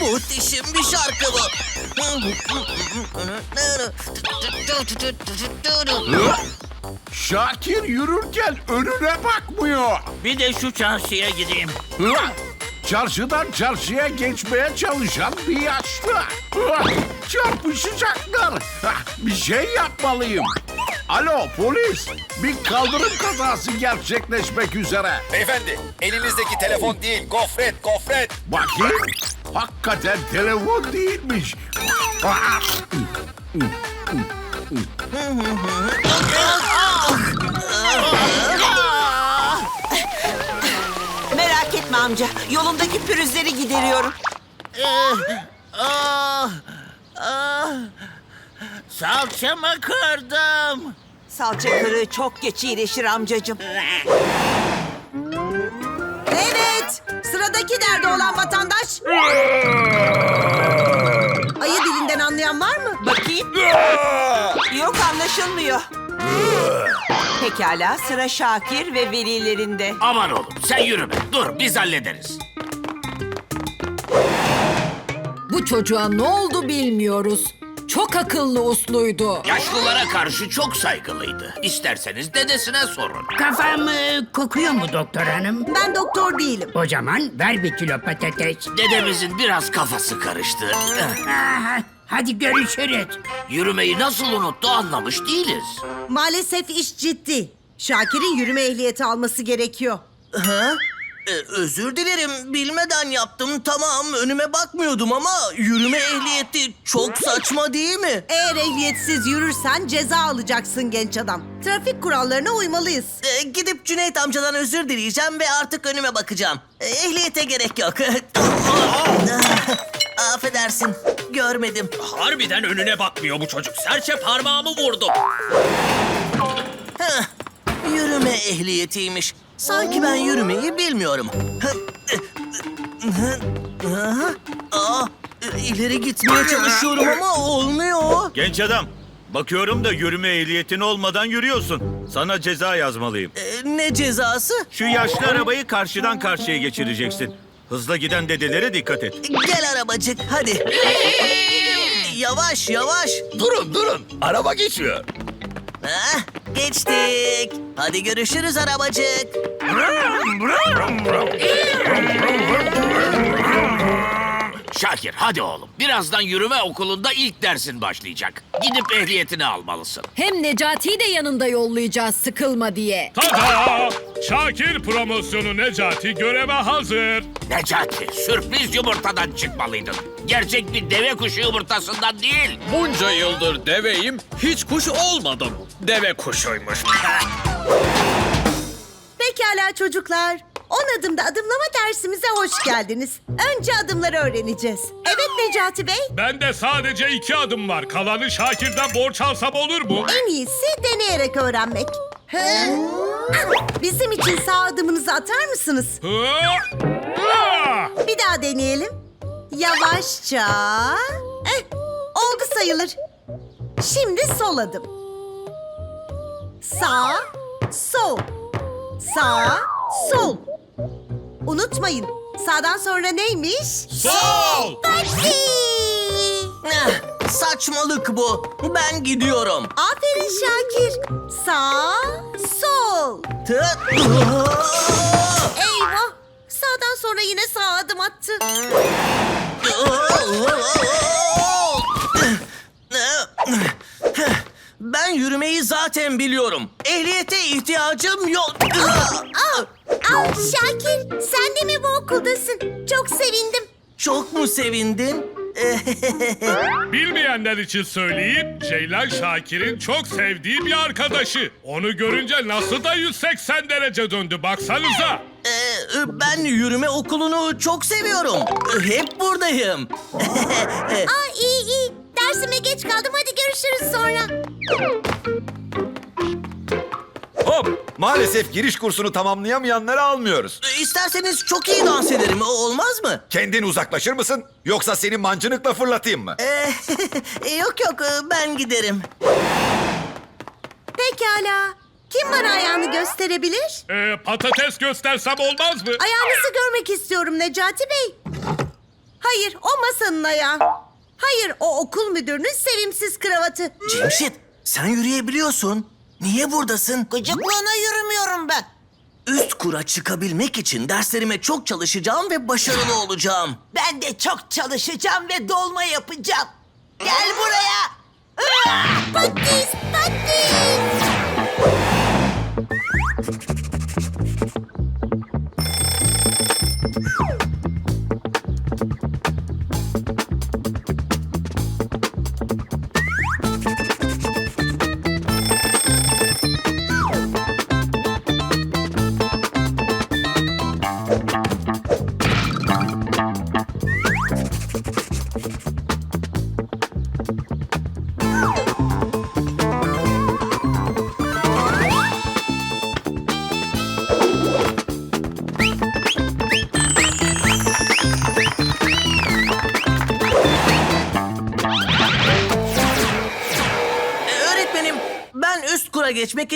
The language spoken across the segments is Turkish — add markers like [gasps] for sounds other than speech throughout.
Muhteşem bir şarkı bu. Şakir yürürken önüne bakmıyor. Bir de şu çarşıya gideyim. Çarşıdan çarşıya geçmeye çalışan bir yaşlı. Çarpışacaklar. Bir şey yapmalıyım. Alo polis. Bir kaldırım kazası gerçekleşmek üzere. Beyefendi, elinizdeki telefon değil, gofret, gofret. Bakayım. Hakikaten telefon değilmiş. Ah! Merak etme amca. Yolundaki pürüzleri gideriyorum. Ah, ah, salçamı kırdım. Salça kırığı çok geç iyileşir amcacığım. Evet. Sıradaki nerede olan vatandaş? Ayı dilinden anlayan var mı? Bakayım. Yok anlaşılmıyor. Pekala sıra Şakir ve velilerinde. Aman oğlum sen yürüme. Dur biz hallederiz. Bu çocuğa ne oldu bilmiyoruz. Çok akıllı usluydu. Yaşlılara karşı çok saygılıydı. İsterseniz dedesine sorun. Kafam e, kokuyor mu doktor hanım? Ben doktor değilim. O zaman ver bir kilo patates. Dedemizin biraz kafası karıştı. [laughs] Aha, hadi görüşürüz. Yürümeyi nasıl unuttu anlamış değiliz. Maalesef iş ciddi. Şakir'in yürüme ehliyeti alması gerekiyor. Ha? Ee, özür dilerim bilmeden yaptım tamam önüme bakmıyordum ama yürüme ehliyeti çok saçma değil mi? Eğer ehliyetsiz yürürsen ceza alacaksın genç adam. Trafik kurallarına uymalıyız. Ee, gidip Cüneyt amcadan özür dileyeceğim ve artık önüme bakacağım. Ee, ehliyete gerek yok. [laughs] Affedersin görmedim. Harbiden önüne bakmıyor bu çocuk. Serçe parmağımı vurdum. Ehliyetiymiş. Sanki ben yürümeyi bilmiyorum. Aa, ileri gitmeye çalışıyorum ama olmuyor. Genç adam. Bakıyorum da yürüme ehliyetin olmadan yürüyorsun. Sana ceza yazmalıyım. Ee, ne cezası? Şu yaşlı arabayı karşıdan karşıya geçireceksin. Hızla giden dedelere dikkat et. Gel arabacık hadi. Yavaş yavaş. Durun, durun. Araba geçiyor. Heh, geçtik. Hadi görüşürüz arabacık. Şakir hadi oğlum. Birazdan yürüme okulunda ilk dersin başlayacak. Gidip ehliyetini almalısın. Hem Necati'yi de yanında yollayacağız sıkılma diye. Tada! Şakir promosyonu Necati göreve hazır. Necati sürpriz yumurtadan çıkmalıydın. Gerçek bir deve kuşu yumurtasından değil. Bunca yıldır deveyim, hiç kuş olmadım. Deve kuşuymuş. Pekala çocuklar. 10 adımda adımlama dersimize hoş geldiniz. Önce adımları öğreneceğiz. Evet Necati Bey. Bende sadece iki adım var. Kalanı Şakir'den borç alsam olur mu? En iyisi deneyerek öğrenmek. Hı? Ah, Bizim için sağ adımınızı atar mısınız? Hı? Ah! Bir daha deneyelim. Yavaşça. Eh, oldu sayılır. Şimdi sol adım. Sağ, sol. Sağ, sol. Unutmayın. Sağdan sonra neymiş? Sol! Taksi! Heh, saçmalık bu. Ben gidiyorum. Aferin Şakir. Sağ, sol. Tı- Eyvah. Sağdan sonra yine sağ adım attı. Ben yürümeyi zaten biliyorum. Ehliyete ihtiyacım yok. Aa, aa, Şakir sen de mi bu okuldasın? Çok sevindim. Çok mu sevindin? [laughs] Bilmeyenler için söyleyeyim, Ceylan Şakir'in çok sevdiği bir arkadaşı. Onu görünce nasıl da 180 derece döndü baksanıza. Ee, ben yürüme okulunu çok seviyorum. Hep buradayım. [laughs] Aa iyi iyi. Dersime geç kaldım. Hadi görüşürüz sonra. Hop! Maalesef giriş kursunu tamamlayamayanları almıyoruz. İsterseniz çok iyi dans ederim. Olmaz mı? Kendin uzaklaşır mısın? Yoksa seni mancınıkla fırlatayım mı? Ee, [laughs] yok yok ben giderim. Pekala. Kim bana ayağını gösterebilir? Ee, patates göstersem olmaz mı? Ayağınızı görmek istiyorum Necati Bey. Hayır o masanın ayağı. Hayır o okul müdürünün sevimsiz kravatı. Cemşit sen yürüyebiliyorsun. Niye buradasın? Gıcıklığına yürümüyorum ben. Üst kura çıkabilmek için derslerime çok çalışacağım ve başarılı olacağım. Ben de çok çalışacağım ve dolma yapacağım. Gel buraya. Patis, patis.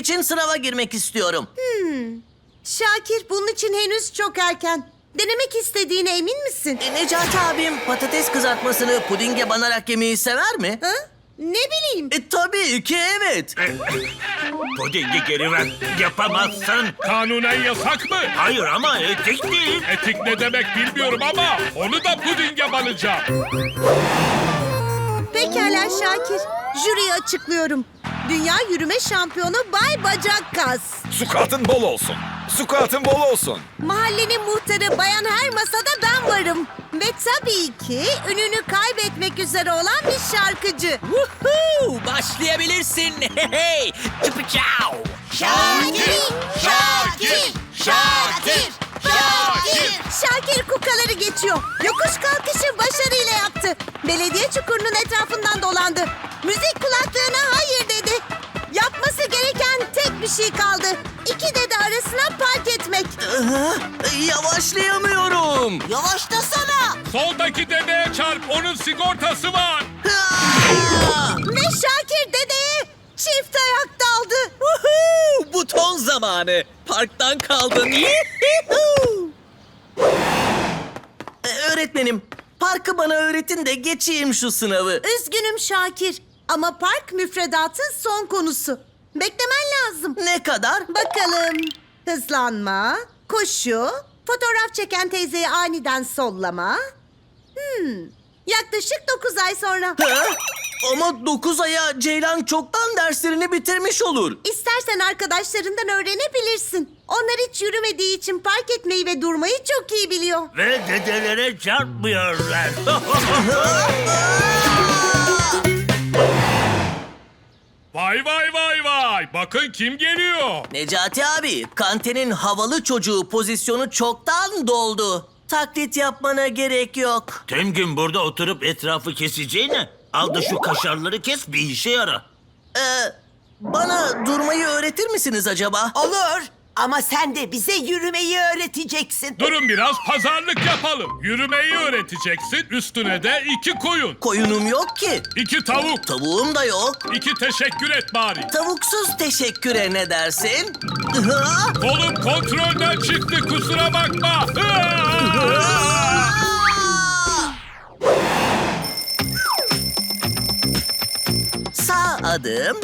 İçin sınava girmek istiyorum. Şakir bunun için henüz çok erken. Denemek istediğine emin misin? E, Necati abim patates kızartmasını pudinge banarak yemeyi sever mi? Ha? Ne bileyim. E tabii ki evet. Pudingi geri ver. Yapamazsın. Kanunen yasak mı? Hayır ama etik değil. Etik ne demek bilmiyorum ama onu da pudinge banacağım. Pekala Şakir. Jüriyi açıklıyorum. Dünya yürüme şampiyonu Bay Bacak Kas. Sukatın bol olsun. Sukatın bol olsun. Mahallenin muhtarı Bayan Her Masa'da ben varım. Ve tabii ki ününü kaybetmek üzere olan bir şarkıcı. Başlayabilirsin. [laughs] Hey, Çupi çao. Şakir, Şakir, Şakir, Şakir. Kukaları geçiyor. Yokuş kalkışı başarıyla yaptı. Belediye çukurunun etrafından dolandı. Müzik kulaklığına hayır dedi. Yapması gereken tek bir şey kaldı. İki dede arasına park etmek. Aha, yavaşlayamıyorum. Yavaşlasana. Soldaki dedeye çarp onun sigortası var. Ve Şakir dedeye çift ayak daldı. Buton zamanı. Parktan kaldın. E, öğretmenim, parkı bana öğretin de geçeyim şu sınavı. Üzgünüm Şakir ama park müfredatın son konusu. Beklemen lazım. Ne kadar? Bakalım. Hızlanma, koşu, fotoğraf çeken teyzeyi aniden sollama. Hmm. Yaklaşık 9 ay sonra. Ha? Ama 9 aya Ceylan çoktan derslerini bitirmiş olur. İstersen arkadaşlarından öğrenebilirsin. Onlar hiç yürümediği için park etmeyi ve durmayı çok iyi biliyor. Ve dedelere çarpmıyorlar. [laughs] Vay vay vay vay. Bakın kim geliyor. Necati abi, kantenin havalı çocuğu pozisyonu çoktan doldu. Taklit yapmana gerek yok. Tüm gün burada oturup etrafı keseceğine al da şu kaşarları kes bir işe yara. Ee, bana durmayı öğretir misiniz acaba? Olur ama sen de bize yürümeyi öğreteceksin. Durun biraz pazarlık yapalım. Yürümeyi öğreteceksin. Üstüne de iki koyun. Koyunum yok ki. iki tavuk. Tavuğum da yok. iki teşekkür et bari. Tavuksuz teşekküre ne dersin? Kolum kontrolden çıktı kusura bakma. Sağ adım,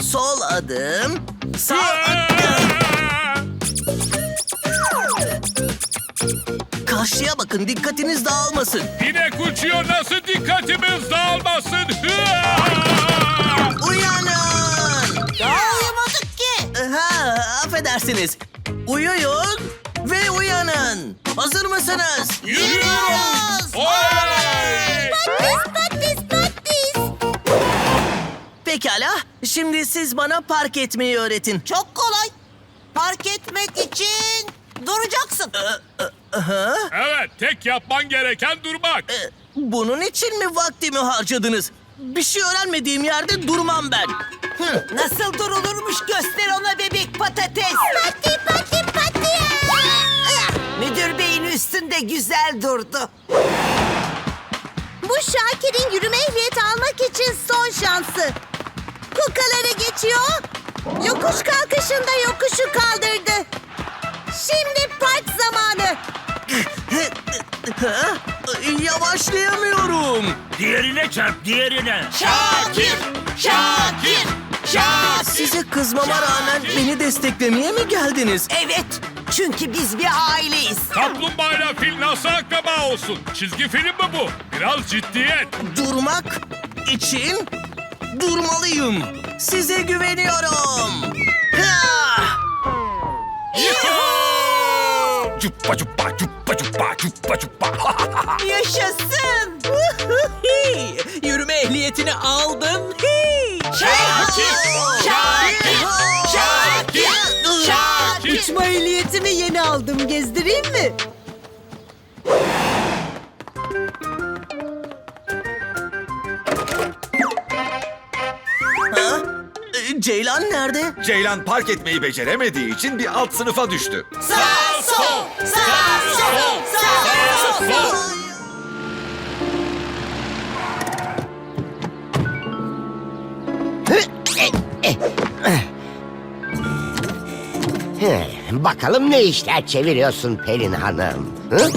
sol adım, sağ adım. Karşıya bakın dikkatiniz dağılmasın. Yine uçuyor nasıl dikkatimiz dağılmasın. Uyanın! Daha uyumadık ki. Ha, affedersiniz. Uyuyun ve uyanın. Hazır mısınız? Yürüyoruz. Oley! Patis patis patis. Pekala. Şimdi siz bana park etmeyi öğretin. Çok kolay. Park etmek için duracaksın. Evet tek yapman gereken durmak. Ee, Bunun için mi vaktimi harcadınız? Bir şey öğrenmediğim yerde durmam ben. Hı. Nasıl durulurmuş göster ona bebek patates. Pati pati pati. Müdür beyin üstünde güzel durdu. Bu Şakir'in yürüme ehliyeti almak için son şansı. Kukaları geçiyor. Yokuş kalkışında yokuşu kaldırdı. Şimdi park zamanı. Yavaşlayamıyorum. Diğerine çarp, diğerine. Şakir! Şakir! Şakir! Size kızmama rağmen beni desteklemeye mi geldiniz? Evet, çünkü biz bir aileyiz. Kaplumbağayla fil nasıl akraba olsun? Çizgi film mi bu? Biraz ciddiyet. Durmak için durmalıyım. Size güveniyorum. Ha! Cuppa cuppa cuppa cuppa cuppa cuppa. [laughs] Yaşasın! Yürüme ehliyetini aldım. Şakir! Şakir! Şakir! Şakir! Uçma ehliyetimi yeni aldım. Gezdireyim mi? Ha? Ceylan nerede? Ceylan park etmeyi beceremediği için bir alt sınıfa düştü. Sağ Bakalım ne işler çeviriyorsun Pelin Hanım? Hı?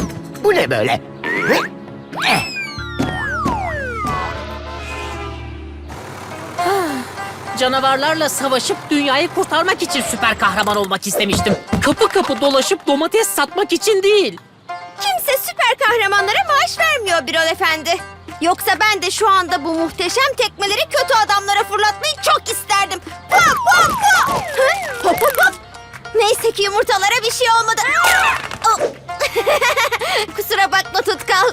Bu ne böyle? Hı? Eh, Canavarlarla savaşıp dünyayı kurtarmak için süper kahraman olmak istemiştim. Kapı kapı dolaşıp domates satmak için değil. Kimse süper kahramanlara maaş vermiyor Birol Efendi. Yoksa ben de şu anda bu muhteşem tekmeleri kötü adamlara fırlatmayı çok isterdim. Pop pop pop! Hı? Hop hop hop! Neyse ki yumurtalara bir şey olmadı. [laughs] Kusura bakma Tutkal.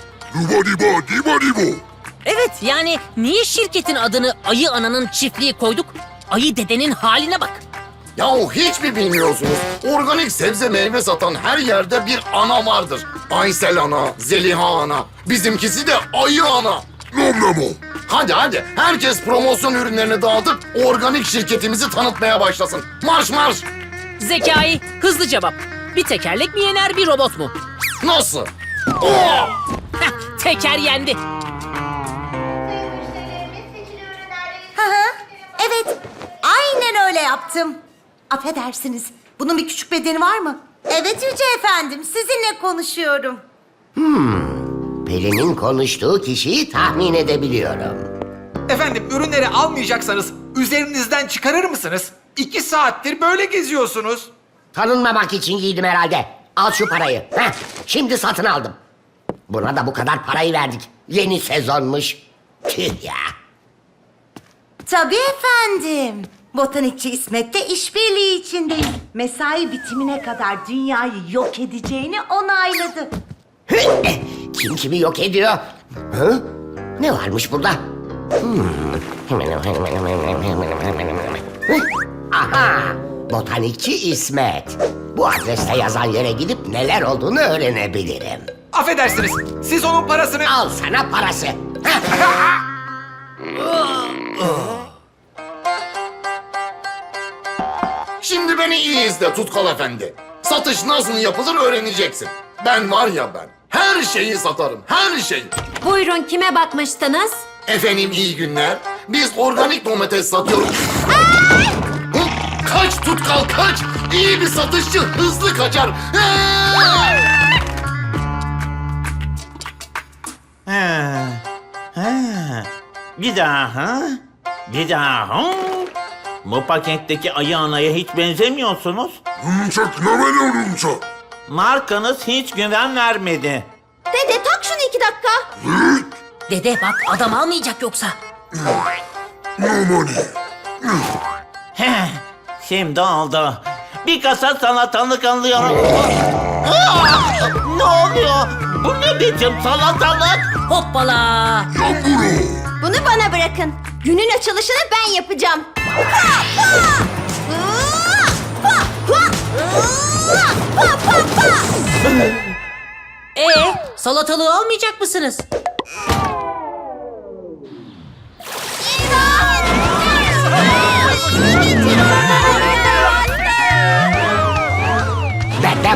Evet yani niye şirketin adını Ayı Ana'nın çiftliği koyduk? Ayı dedenin haline bak. Yahu hiç mi bilmiyorsunuz? Organik sebze meyve satan her yerde bir ana vardır. Aysel ana, Zeliha ana. Bizimkisi de ayı ana. Hadi hadi herkes promosyon ürünlerini dağıtıp organik şirketimizi tanıtmaya başlasın. Marş marş. Zekai, hızlı cevap. Bir tekerlek mi yener bir robot mu? Nasıl? Oo! Heh, teker yendi. Hı hı. Evet, aynen öyle yaptım. Affedersiniz, bunun bir küçük bedeni var mı? Evet Yüce Efendim, sizinle konuşuyorum. Pelin'in konuştuğu kişiyi tahmin edebiliyorum. Efendim ürünleri almayacaksanız üzerinizden çıkarır mısınız? İki saattir böyle geziyorsunuz. Tanınmamak için giydim herhalde. Al şu parayı. Heh, şimdi satın aldım. Buna da bu kadar parayı verdik. Yeni sezonmuş. Tüh ya. Tabii efendim. Botanikçi İsmet'le işbirliği içindeyiz. Mesai bitimine kadar dünyayı yok edeceğini onayladı. Hı, eh, Kim kimi yok ediyor? Hı? Ne varmış burada? Hmm. [laughs] Hı, Aha! Botanikçi İsmet. Bu adreste yazan yere gidip neler olduğunu öğrenebilirim. Affedersiniz siz onun parasını... Al sana parası. Şimdi beni iyi izle Tutkal Efendi. Satış nasıl yapılır öğreneceksin. Ben var ya ben. Her şeyi satarım. Her şeyi. Buyurun kime bakmıştınız? Efendim iyi günler. Biz organik domates satıyoruz. Kaç tutkal kaç. İyi bir satışçı hızlı kaçar. Bir daha ha? Bir daha ha? Bu paketteki ayı anaya hiç benzemiyorsunuz. Markanız hiç güven vermedi. Dede tak şunu iki dakika. Dede bak adam almayacak yoksa. Heh, şimdi oldu. Bir kasa salatalık alıyorum. Aa, ne oluyor? Bu ne biçim salatalık? Hoppala. Bunu bana bırakın. Günün açılışını ben yapacağım. Pa, pa! Hıa! Pa, pa! Hıa! Pa, pa, pa! Ee, salatalığı almayacak mısınız?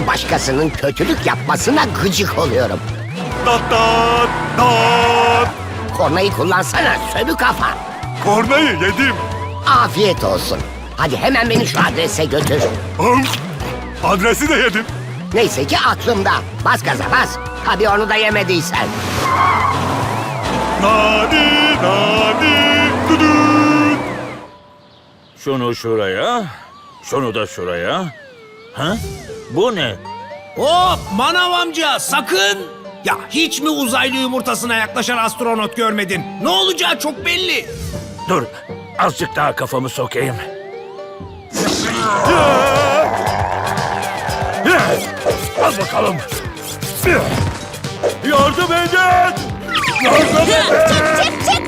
Başkasının kötülük yapmasına gıcık oluyorum. Dat dat dat. Kornayı kullansana sönük kafa. Kornayı yedim. Afiyet olsun. Hadi hemen beni şu adrese götür. Adresi de yedim. Neyse ki aklımda. Bas gaza bas. Tabii onu da yemediysen. Nani nani düdüt. Şunu şuraya, şunu da şuraya. Ha? Bu ne? Hop manav amca sakın. Ya hiç mi uzaylı yumurtasına yaklaşan astronot görmedin? Ne olacağı çok belli. Dur, azıcık daha kafamı sokayım. Al bakalım. Yardım edin! Yardım edin!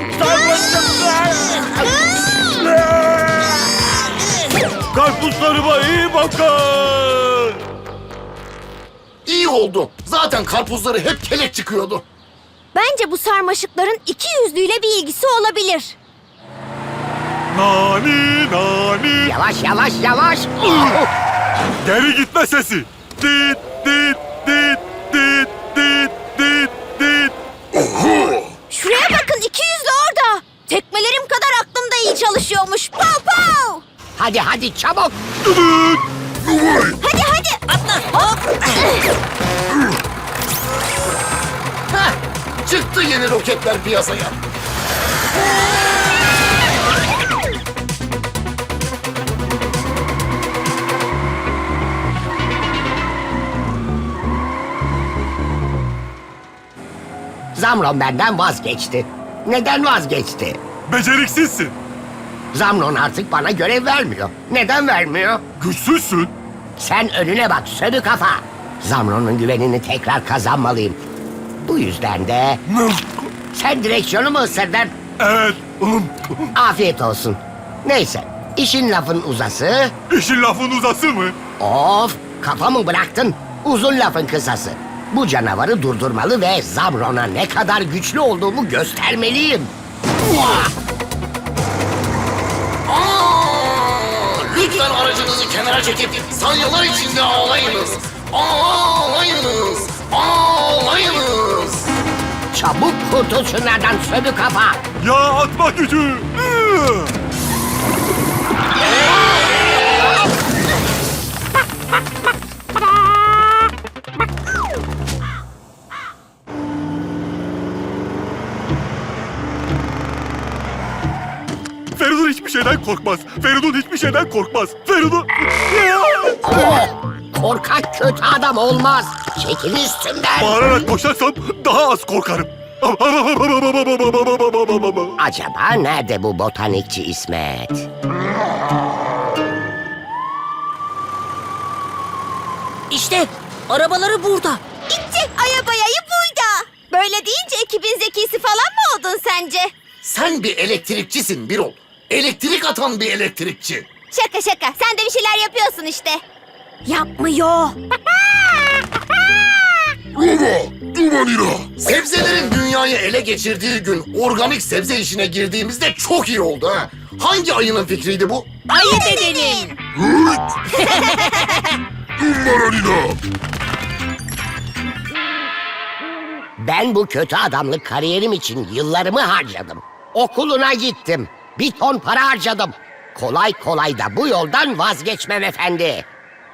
Karpuzlarıma iyi bakın! İyi oldu. Zaten karpuzları hep kelek çıkıyordu. Bence bu sarmaşıkların iki yüzlüyle bir ilgisi olabilir. Nani nani. Yavaş yavaş yavaş. Geri gitme sesi. Dit dit dit dit dit dit dit. Şuraya bakın iki yüzlü orada. Tekmelerim kadar aklımda iyi çalışıyormuş. Pow pow. Hadi hadi çabuk. Hadi hadi atla. Hop. Heh, çıktı yeni roketler piyasaya. Zamron benden vazgeçti. Neden vazgeçti? Beceriksizsin. Zamron artık bana görev vermiyor. Neden vermiyor? Güçsüzsün. Sen önüne bak sönü kafa. Zamron'un güvenini tekrar kazanmalıyım. Bu yüzden de... Sen direksiyonu mu ısırdın? Evet. Afiyet olsun. Neyse, işin lafın uzası... İşin lafın uzası mı? Of, kafa mı bıraktın? Uzun lafın kısası. Bu canavarı durdurmalı ve Zamron'a ne kadar güçlü olduğumu göstermeliyim. Kenara çekip salyalar içinde ağlayınız. Ağlayınız. Ağlayınız. Çabuk kurtul şunlardan sönü kafa. Ya atma gücü. Feridun hiçbir şeyden korkmaz. Feridun şeyden korkmaz. Feridun... Oh, korkak kötü adam olmaz. Çekil üstümden. Bağırarak koşarsam daha az korkarım. Acaba nerede bu botanikçi İsmet? İşte arabaları burada. Gitti ayabayayı buyda. Böyle deyince ekibin zekisi falan mı oldun sence? Sen bir elektrikçisin Birol. Elektrik atan bir elektrikçi. Şaka şaka sen de bir şeyler yapıyorsun işte. Yapmıyor. Sebzelerin dünyayı ele geçirdiği gün organik sebze işine girdiğimizde çok iyi oldu ha. Hangi ayının fikriydi bu? Ayı dedenin. [laughs] Ben bu kötü adamlık kariyerim için yıllarımı harcadım. Okuluna gittim. Bir ton para harcadım. Kolay kolay da bu yoldan vazgeçmem efendi.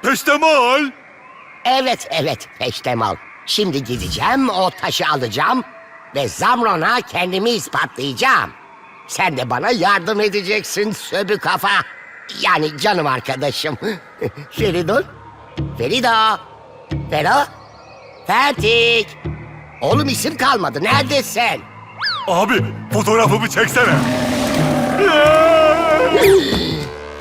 Peştemal. Evet evet peştemal. Şimdi gideceğim o taşı alacağım ve Zamron'a kendimi ispatlayacağım. Sen de bana yardım edeceksin söbü kafa. Yani canım arkadaşım. [laughs] Feridun. Ferida. Fero. Fertik. Oğlum isim kalmadı. Neredesin? Abi fotoğrafımı çeksene.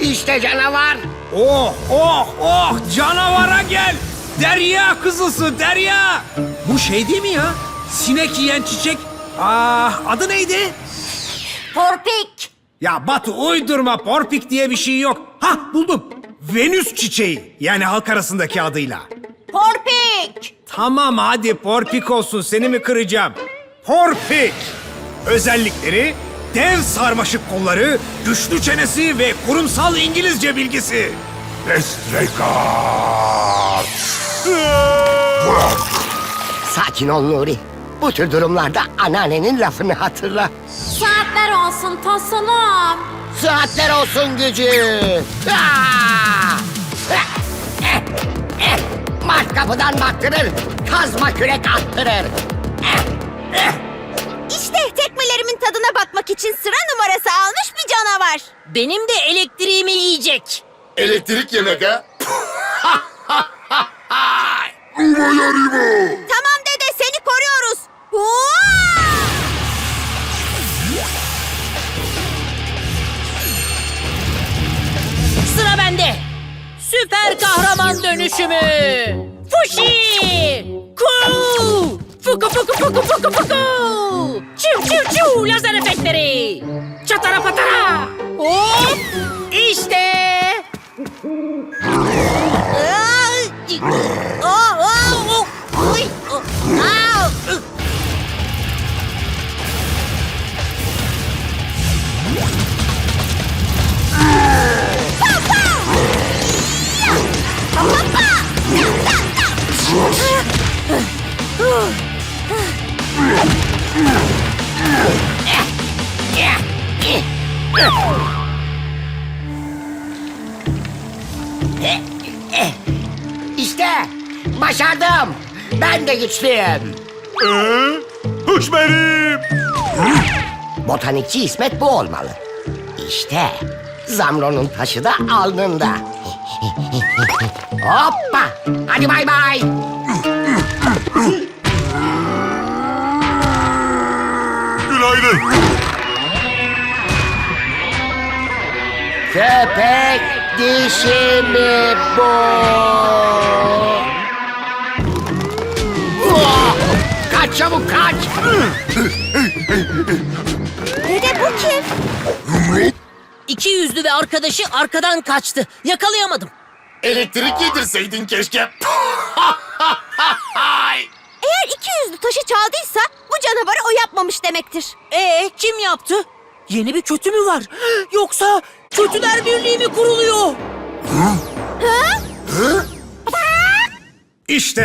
İşte canavar. Oh oh oh canavara gel. Derya kızısı Derya. Bu şey değil mi ya? Sinek yiyen çiçek. Ah adı neydi? Porpik. Ya Batu uydurma porpik diye bir şey yok. Hah buldum. Venüs çiçeği yani halk arasındaki adıyla. Porpik. Tamam hadi porpik olsun seni mi kıracağım? Porpik. Özellikleri dev sarmaşık kolları, güçlü çenesi ve kurumsal İngilizce bilgisi. Sakin ol Nuri. Bu tür durumlarda anneannenin lafını hatırla. Saatler olsun tosunum. Saatler olsun gücü. Ah! Eh, eh, eh. Mart kapıdan baktırır, kazma kürek attırır. İşte tekmelerimin tadına bakmak için sıra numarası almış bir canavar. Benim de elektriğimi yiyecek. Elektrik yemek ha? [laughs] Tamam dede seni koruyoruz. Hua! Sıra bende. Süper kahraman dönüşümü. Fuşi! Ku! Fuku fuku fuku fuku fuku! laser effektleri! Çatara patara! İşte başardım. Ben de güçlüyüm. Huş benim. Botanikçi İsmet bu olmalı. İşte Zamro'nun taşı da alnında. Hoppa! Hadi bay bay. Günaydın. Köpek dişi mi bu? Kaç çabuk kaç! Dede bu kim? İki yüzlü ve arkadaşı arkadan kaçtı. Yakalayamadım. Elektrik yedirseydin keşke. [laughs] Eğer iki yüzlü taşı çaldıysa bu canavarı o yapmamış demektir. Ee kim yaptı? Yeni bir kötü mü var? [gasps] Yoksa kötüler birliği mi kuruluyor? İşte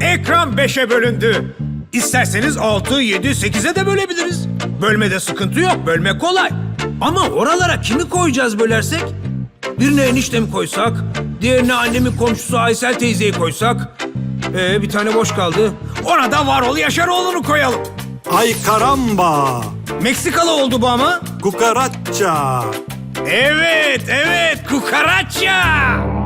ekran 5'e bölündü. İsterseniz 6, 7, 8'e de bölebiliriz. Bölmede sıkıntı yok, bölme kolay. Ama oralara kimi koyacağız bölersek? Birine eniştemi koysak, diğerine annemin komşusu Aysel teyzeyi koysak. Ee, bir tane boş kaldı. Ona da Varol Yaşaroğlu'nu koyalım. Ay karamba. Meksikalı oldu bu ama. Cucaracha. Evet, evet, kukaracha.